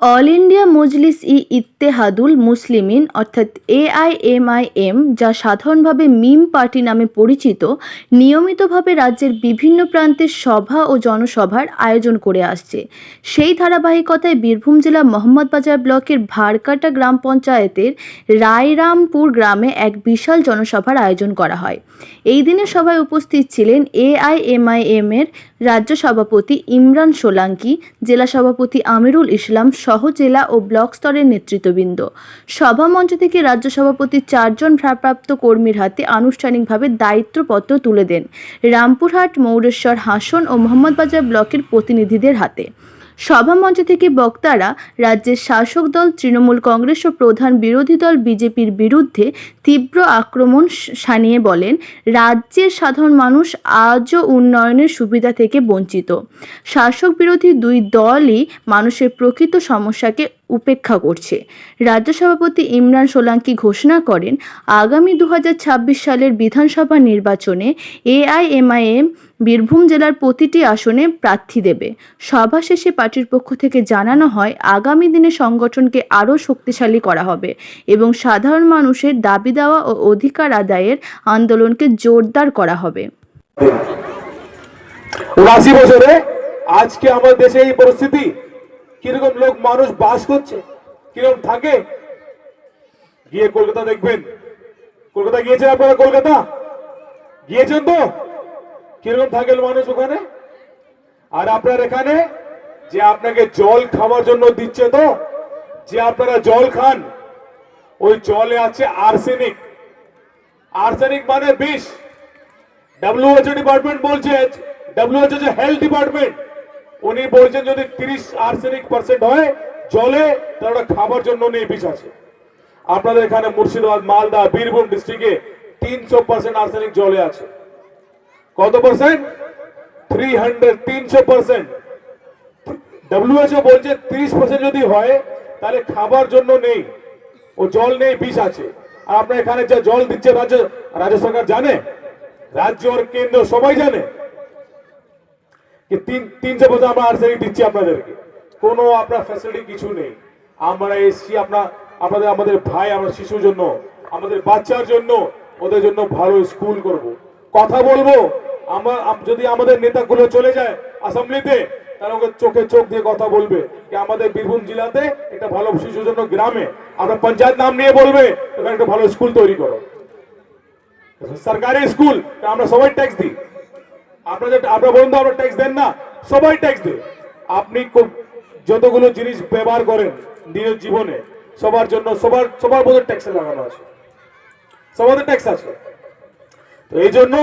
All India Majlis e Ittehadul Muslimeen, অর্থাৎ AIMIM, যা সাধারণভাবে মিম পার্টি নামে পরিচিত, নিয়মিতভাবে রাজ্যের বিভিন্ন প্রান্তে সভা ও জনসভার আয়োজন করে আসছে। সেই ধারাবাহিকতায় বীরভূম জেলা মোহাম্মদবাজার ব্লকের ভারকাটা গ্রাম পঞ্চায়েতের রায়রামপুর গ্রামে এক বিশাল জনসভার আয়োজন করা হয়। এই দিনের সভায় উপস্থিত ছিলেন এআইএমআইএম এর রাজ্য সভাপতি ইমরান সোলাঙ্কি, জেলা সভাপতি আমিরুল ইসলাম সহ জেলা ও ব্লক স্তরের নেতৃত্ববৃন্দ। সভামঞ্চ থেকে রাজ্য সভাপতি চারজন ভারপ্রাপ্ত কর্মীর হাতে আনুষ্ঠানিকভাবে দায়িত্বপত্র তুলে দেন। রামপুরহাট, মৌরেশ্বর হাসন ও মোহাম্মদবাজার ব্লকের প্রতিনিধিদের হাতে। সভামঞ্চ থেকে বক্তারা রাজ্যের শাসক দল, তৃণমূল কংগ্রেস ও প্রধান বিরোধী দল বিজেপির বিরুদ্ধে তীব্র আক্রমণ সানিয়ে বলেন, রাজ্যের সাধারণ মানুষ আজও উন্নয়নের সুবিধা থেকে বঞ্চিত। শাসক বিরোধী দুই দলই মানুষের প্রকৃত সমস্যাকে উপেক্ষা করছে। রাজ্য সভাপতি ইমরান সোলাঙ্কি ঘোষণা করেন, আগামী দুহাজার ছাব্বিশ সালের বিধানসভা নির্বাচনে এআইএমআইএম বীরভূম জেলার প্রতিটি আসনে প্রার্থী দেবে। সভা শেষে পার্টির পক্ষ থেকে জানানো হয়, আগামী দিনে সংগঠনকে আরও শক্তিশালী করা হবে এবং সাধারণ মানুষের দাবি দেওয়া ও অধিকার আদায়ের আন্দোলনকে জোরদার করা হবে। আজকে আমাদের দেশে এই পরিস্থিতি কীরকম লোক মানুষ বাস করছে? কীরকম থাকে? গিয়ে কলকাতা দেখবেন। কলকাতা গিয়েছেন আপনারা কলকাতা? গিয়েছেন তো? কীরকম থাকে মানুষ ওখানে? আর আপনার এখানে যে আপনাকে জল খাওয়ার জন্য দিচ্ছে তো, যে আপনারা জল খান, ওই জলে আছে আর্সেনিক। আর্সেনিক মানে বিষ। ডাব্লিউএচও ডিপার্টমেন্ট বলছে ডাব্লিউএচও যে হেলথ ডিপার্টমেন্ট উনি বলছেন যদি তিরিশ আর্সেনিক পার্সেন্ট হয় জলে, তাহলে ওটা খাবার জন্য নেই বিষ আছে। আপনাদের এখানে মুর্শিদাবাদ, মালদা, বীরভূম ডিস্ট্রিক্টে তিনশো পার্সেন্ট আর্সেনিক জলে আছে। কত পার্সেন্ট? থ্রি হান্ড্রেড তিনশো পার্সেন্ট। ডাব্লিউএচও বলছে তিরিশ পার্সেন্ট যদি হয়, তাহলে খাবার জন্য নেই। ও জল নেই বিষ আছে। আর আপনার এখানে যা জল দিচ্ছে রাজ্য রাজ্য সরকার জানে? রাজ্য আর কেন্দ্র সবাই জানে। কি তিন তিনশো বছর আমরা আর্সেনিক দিচ্ছি আপনাদেরকে। কোনো আপনার ফ্যাসিলিটি কিছু নেই। আমরা এসছি আপনার, আপনাদের, আমাদের ভাই, আমরা শিশুর জন্য, আমাদের বাচ্চার জন্য, ওদের জন্য ভালো স্কুল করব। কথা বলব, আমরা যদি আমাদের নেতাগুলো চলে যায় অ্যাসেম্বলিতে তাহলে ওকে চোখে চোখ দিয়ে কথা বলবে যে আমাদের বীরভূম জেলাতে একটা ভালো শিশুর জন্য গ্রামে আমরা পঞ্চায়েত নাম নিয়ে বলবে একটা ভালো স্কুল তৈরি করো। সরকারি স্কুল আমরা সবাই ট্যাক্স দিই। আপনাদের, আপনারা বলুন তো আপনারা ট্যাক্স দেন না, সবাই ট্যাক্স দেয়। আপনি যতগুলো জিনিস ব্যবহার করেন নিজের জীবনে, সবার জন্য, সবার সবার বোধ ট্যাক্স লাগানো আছে। সবাদের ট্যাক্স আছে। তো এই জন্য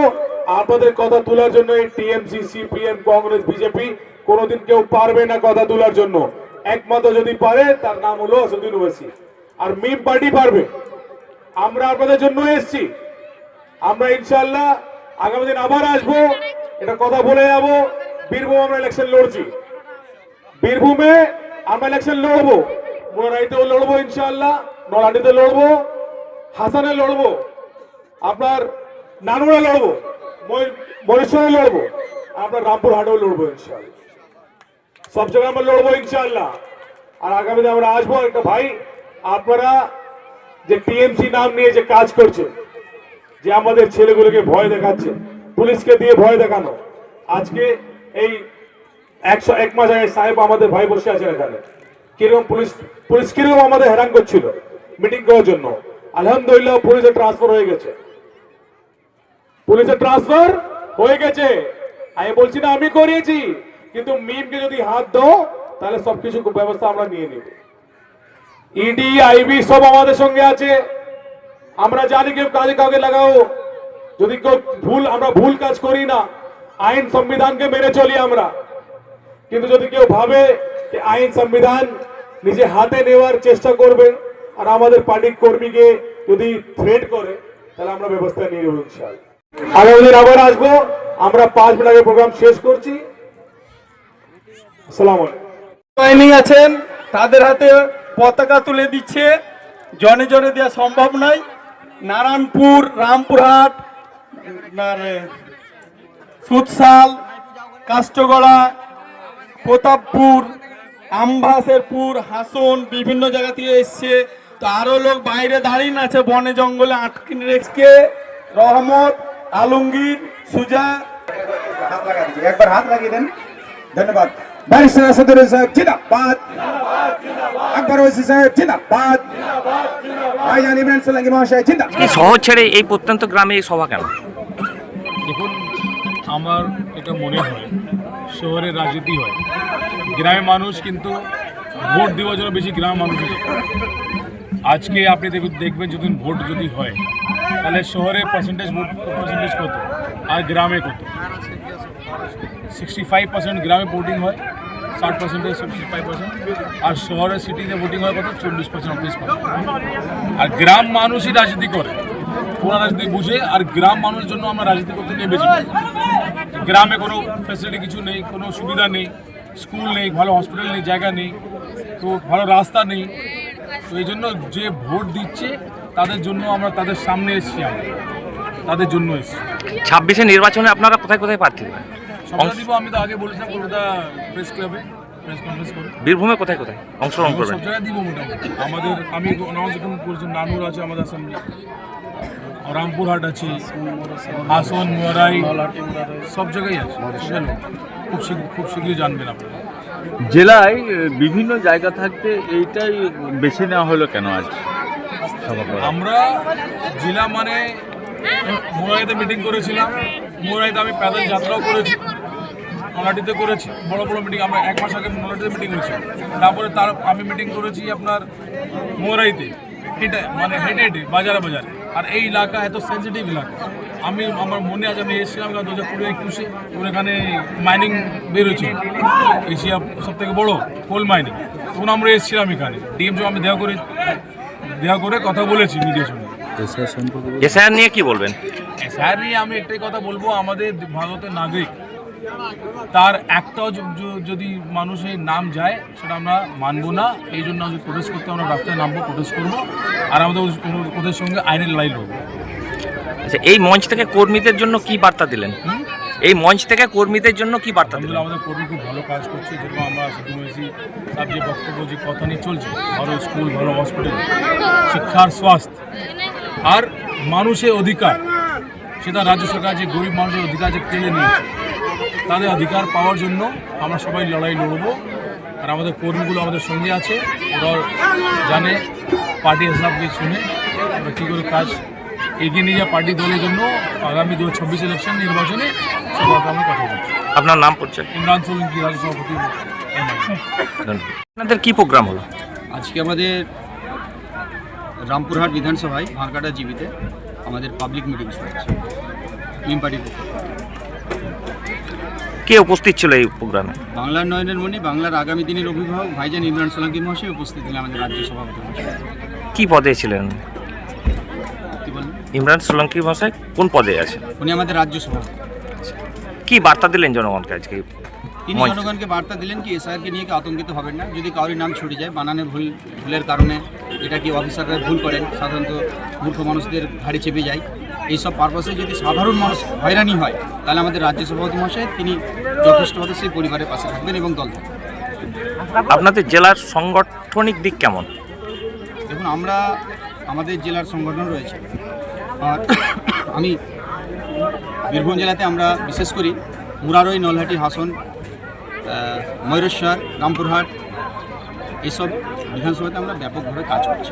আপনাদের কথা তোলার জন্য এই টিএমসি সিপিএম কংগ্রেস বিজেপি কোনোদিন কেউ পারবে না কথা তোলার জন্য। একমাত্র যদি পারে, তার নাম হলো আসাদুদ্দিন ওয়াসি আর মিম পার্টি পারবে। আমরা আপনাদের জন্য এসেছি। আমরা ইনশাল্লাহ আগামী দিন আবার আসব। এটা কথা বলে যাব, বীরভূম আমরা ইলেকশন লড়ছি। বীরভূমে আমরা ইলেকশন লড়বো। মোনারাইতেও লড়বো ইনশাল্লাহ নলাডিতে লড়বো, হাসানে লড়বো, আপনার নানুরে লড়বো মহেশ্বরে লড়বো, আপনার রামপুর হাটেও লড়বো ইনশাল্লাহ সব জায়গায় আমরা লড়বো ইনশাল্লাহ আর আগামীতে আমরা আসব একটা ভাই, আপনারা যে টিএমসি নাম নিয়ে যে কাজ করছে, যে আমাদের ছেলেগুলোকে ভয় দেখাচ্ছে পুলিশকে দিয়ে ভয় দেখানো। আজকে এই একশো এক মাস আগে সাহেব আমাদের ভাই বসে আছেন এখানে। কীরকম পুলিশ পুলিশ কীরকম আমাদের হেরান করছিল মিটিং করার জন্য? আলহামদুলিল্লাহ পুলিশে ট্রান্সফার হয়ে গেছে। পুলিশে ট্রান্সফার হয়ে গেছে। আমি বলছি না, আমি করিয়েছি। কিন্তু মিমকে যদি হাত দাও, তাহলে সবকিছু ব্যবস্থা আমরা নিয়ে নিব। ইডি আইবি সব আমাদের সঙ্গে আছে। আমরা জানি কেউ কাজে কাউকে লাগাও। যদি কেউ ভুল, আমরা ভুল কাজ করি না, আইন সংবিধানকে মেনে চলি আমরা। কিন্তু যদি কেউ ভাবে যে আইন সংবিধান নিজে হাতে নেওয়ার চেষ্টা করবে আর আমাদের পার্টির কর্মীকে যদি থ্রেট করে, তাহলে আমরা ব্যবস্থা নিয়ে নেব ইনশাআল্লাহ। আগামী দিন আবার আসব। আমরা পাঁচ মিনিট আগে প্রোগ্রাম শেষ করছি। আসসালামু বাহিনী আছেন, তাদের হাতে পতাকা তুলে দিচ্ছে। জনে জনে দেওয়া সম্ভব নয়। নারায়ণপুর, রামপুরহাট সুতসাল কাষ্টগড়া প্রতাপপুর আমভাসেরপুর হাসন বিভিন্ন জায়গা থেকে এসছে। তো আরও লোক বাইরে দাঁড়িয়ে আছে বনে জঙ্গলে আটকে রেখে। রহমত আলমগীর সুজা। হাত লাগা একবার হাত লাগিয়ে দেন। ধন্যবাদ। ব্যারিস্টার আসাদুর সাহেব জিন্দাবাদ। আকবর ওসি সাহেব জিন্দাবাদ। ভাইজান ইমরান সোলাঙ্কি মহাশয় জিন্দাবাদ। এই শহর ছেড়ে এই প্রত্যন্ত গ্রামে এই সভা কেন? আমার এটা মনে হয়, শহরে রাজনীতি হয়। গ্রামের মানুষ কিন্তু ভোট দেওয়ার জন্য বেশি গ্রামের মানুষ আজকে আপনি দেখবেন যদি ভোট যদি হয়, তাহলে শহরে পার্সেন্টেজ ভোট পার্সেন্টেজ কত, আর গ্রামে কত? সিক্সটি ফাইভ পার্সেন্ট গ্রামে ভোটিং হয়, ষাট পার্সেন্টেজ সিক্সটি ফাইভ পার্সেন্ট আর শহরে সিটিতে ভোটিং হয় কত, চল্লিশ পার্সেন্ট তিরিশ পার্সেন্ট আর গ্রাম মানুষই রাজনীতি করে ওরা রাজনীতি বুঝে, আর গ্রাম মানুষের জন্য আমরা রাজনীতি করতে নেমেছি গ্রামে কোনো ফ্যাসিলিটি কিছু নেই কোনো সুবিধা নেই স্কুল নেই ভালো হসপিটাল নেই জায়গা নেই তো ভালো রাস্তা নেই। তো এই জন্য যে ভোট দিচ্ছে তাদের জন্য আমরা তাদের সামনে এসেছি আমরা। তাদের জন্য এসেছি। ছাব্বিশে নির্বাচনে আপনারা কোথায় কোথায় প্রার্থী? দিব আমি তো আগে বলেছিলাম কলকাতা প্রেস ক্লাবে প্রেস কনফারেন্স করে। বীরভূমে কোথায় কোথায় অংশগ্রহণ করবেন সব জায়গায় দিব মোটামুটি। আমাদের আমি অনাউন্স এখন করেছি নানুর আছে আমাদের অ্যাসেম্বলি রামপুরহাট আছে হাসন মোয়ারাই সব জায়গায় আছে খুব শীঘ্র খুব শীঘ্রই জানবেন আপনারা। জেলায় বিভিন্ন জায়গা থাকতে এইটাই বেছে নেওয়া হলো কেন আজ? আমরা জেলা মানে মোরাইতে মিটিং করেছিলাম। মোরাইতে আমি প্যাদল যাত্রাও করেছি। নলাটিতে করেছি। বড় বড় মিটিং আমরা এক মাস আগে নলাটিতে মিটিং হয়েছে তারপরে তার আমি মিটিং করেছি আপনার মোরাইতে। হেঁটে মানে হেঁটে হেঁটে বাজারে বাজারে। আর এই এলাকা এত সেন্সিটিভ এলাকা। আমি আমার মনে আছে আমি এসেছিলাম দু হাজার কুড়ি একুশে। ওর এখানে মাইনিং বেরোচ্ছে। এশিয়া সব থেকে বড়ো কোল মাইনিং তখন আমরা এসেছিলাম এখানে। ডিএম আমি দেখা করে দেখা করে কথা বলেছি মিডিয়ার সঙ্গে। এসআইআর নিয়ে কি বলবেন? স্যার নিয়ে আমি একটাই কথা বলব আমাদের ভারতের নাগরিক তার একটাও যদি মানুষের নাম যায় সেটা আমরা মানবো না। এই জন্য আমাদের প্রোটেস্ট করতে আমরা রাস্তায় নামবো প্রোটেস্ট করব। আর আমাদের ওদের- সঙ্গে আইনের লড়াই লড়বো। আচ্ছা এই মঞ্চ থেকে কর্মীদের জন্য কি বার্তা দিলেন? এই মঞ্চ থেকে কর্মীদের জন্য কি বার্তা দিলেন? আমাদের কর্মী খুব ভালো কাজ করছে। যেরকম আমরা সিদ্ধমেসি তার যে বক্তব্য যে কথা নিয়ে চলছে ভালো স্কুল ভালো হসপিটাল শিক্ষার স্বাস্থ্য আর মানুষের অধিকার সেটা রাজ্য সরকার যে গরিব মানুষের অধিকার যে কেড়ে নিয়েছে। তাদের অধিকার পাওয়ার জন্য আমরা সবাই লড়াই লড়বো। আর আমাদের কর্মীগুলো আমাদের সঙ্গে আছে। ওরা জানে পার্টি হিসাবকে শুনে আমরা কী করে কাজ এগিয়ে নিয়ে পার্টি দলের জন্য। আগামী দু হাজার ছাব্বিশ ইলেকশন নির্বাচনে সে ব্যাপারে আমরা কথা বলছি আপনার নাম পরিচয় ইমরান সোলঙ্কি রাজ্য সভাপতি। আপনাদের কি প্রোগ্রাম হলো? আজকে আমাদের রামপুরহাট বিধানসভায় ভাঁকাটা জীবিতে আমাদের পাবলিক মিটিং চলছে। মিম পার্টির। কে উপস্থিত ছিল এই প্রোগ্রামে? বাংলার নয়নের মণি বাংলার আগামী দিনের অভিভাবক ভাইজান ইমরান সোলাঙ্কি মহাশয় উপস্থিত ছিলেন আমাদের রাজ্য সভাপতি মহাশয়। কি পদে ছিলেন? ইমরান সোলঙ্কি মশাই কোন পদে আছে উনি আমাদের রাজ্য সভাপতি। কি বার্তা দিলেন জনগণকে আজকে? তিনি জনগণকে বার্তা দিলেন কি এসআইআরকে নিয়ে কি আতঙ্কিত হবেন না? যদি কারোর নাম ছুটে যায় বানানে ভুল ভুলের কারণে এটা কি অফিসাররা ভুল করেন? সাধারণত মূর্খ মানুষদের ঘাড়ে চেপে যায়। এইসব পারপাসে যদি সাধারণ মানুষ হয়রানি হয় তাহলে আমাদের রাজ্য সভাপতি মহাশয় তিনি যথেষ্টভাবে সেই পরিবারের পাশে থাকবেন এবং দল থাকবেন। আপনাদের জেলার সাংগঠনিক দিক কেমন? দেখুন আমরা আমাদের জেলার সংগঠন রয়েছে। আর আমি বীরভূম জেলাতে আমরা বিশেষ করি মুরারই নলহাটি হাসন ময়ূরেশ্বর রামপুরহাট এইসব বিধানসভাতে আমরা ব্যাপকভাবে কাজ করছি।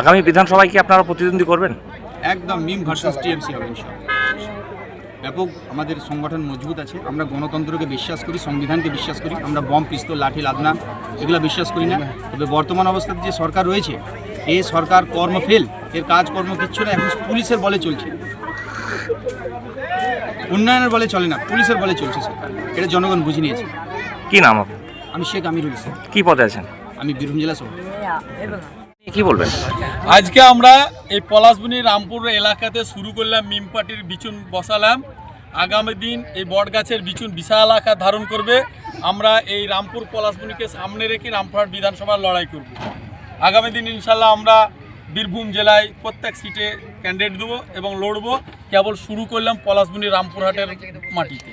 আগামী বিধানসভায় কি আপনারা প্রতিদ্বন্দ্বী করবেন? একদম মিম ভার্সাস টিএমসি হবে ব্যাপক আমাদের সংগঠন মজবুত আছে। আমরা গণতন্ত্রকে বিশ্বাস করি সংবিধানকে বিশ্বাস করি। আমরা বম পিস্তল লাঠি লাদনা এগুলো বিশ্বাস করি না। তবে বর্তমান অবস্থাতে যে সরকার রয়েছে এই সরকার কর্ম ফেল এর কাজকর্ম কিচ্ছু না এখন পুলিশের বলে চলছে। উন্নয়নের বলে চলে না পুলিশের বলে চলছে সরকার। এটা জনগণ বুঝে নিয়েছে। কি নাম আপনার? আমি শেখ আমিরুল ইসলাম। কি পদে আছেন? আমি বীরভূম জেলা সভাপতি। কি বলবেন? আজকে আমরা এই পলাশবনি রামপুর এলাকাতে শুরু করলাম মিম পার্টির বিচুন বসালাম। আগামী দিন এই বটগাছের বিচুন বিশাল আকার ধারণ করবে। আমরা এই রামপুর পলাশবনিকে সামনে রেখে রামপুরহাট বিধানসভার লড়াই করব। আগামী দিন ইনশাল্লাহ আমরা বীরভূম জেলায় প্রত্যেক সিটে ক্যান্ডিডেট দেবো এবং লড়বো। কেবল শুরু করলাম পলাশবনি রামপুরহাটের মাটিতে।